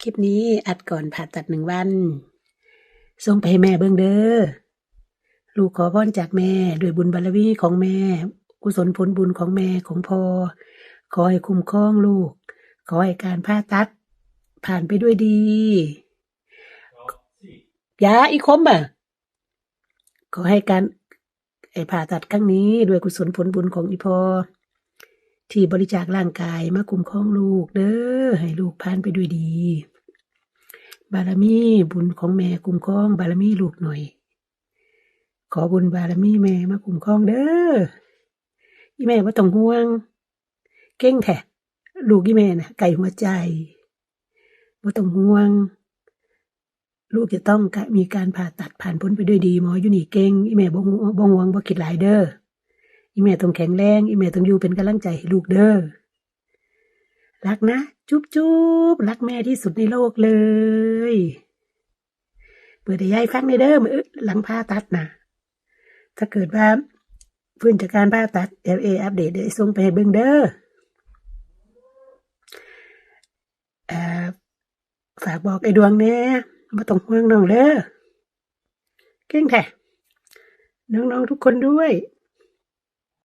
คลิปนี้อัดก่อนผ่าตัดหนึ่งวันส่งไปให้แม่เบิ่งเด้อ ลูกขอพรจากแม่ด้วยบุญบารมีของแม่ กุศลผลบุญของแม่ของพ่อ ขอให้คุ้มครองลูก ขอให้การผ่าตัด ผ่านไปด้วยดียาอีคมอะ ขอให้การไอผ่าตัดครั้งนี้ด้วยกุศลผลบุญของอีพอ ที่บริจาคร่างกายมาคุ้มครองลูกเด้อให้ลูกผ่านไปด้วยดี บารมีบุญของแม่คุ้มครองบารมีลูกหน่อย ขอบุญบารมีแม่มาคุ้มครองเด้ออีแม่ว่าต้องห่วง เก่งแท้ลูกอีแม่นะไก่หัวใจว่าต้องห่วง ลูกจะต้องมีการผ่าตัดผ่านพ้นไปด้วยดีหมออยู่นี่เก่งอีแม่บ่งบ่ห่วงบ่คิดหลายเด้อ อีแม่ต้องแข็งแรง อีแม่ต้องอยู่เป็นกำลังใจให้ลูกเด้อ รักนะ จุ๊บจุ๊บรักแม่ที่สุดในโลกเลย เปิดให้ยายฟังในเด้อมือหลังผ่าตัดนะถ้าเกิดว่าฟื้นจากการผ่าตัด LA อัปเดตเดี๋ยวส่งไปให้เบิ่งเด้อฝากบอกไอ้ดวงแน่บ่ต้องห่วงน้องเด้อเก่งแท้น้องๆทุกคนด้วย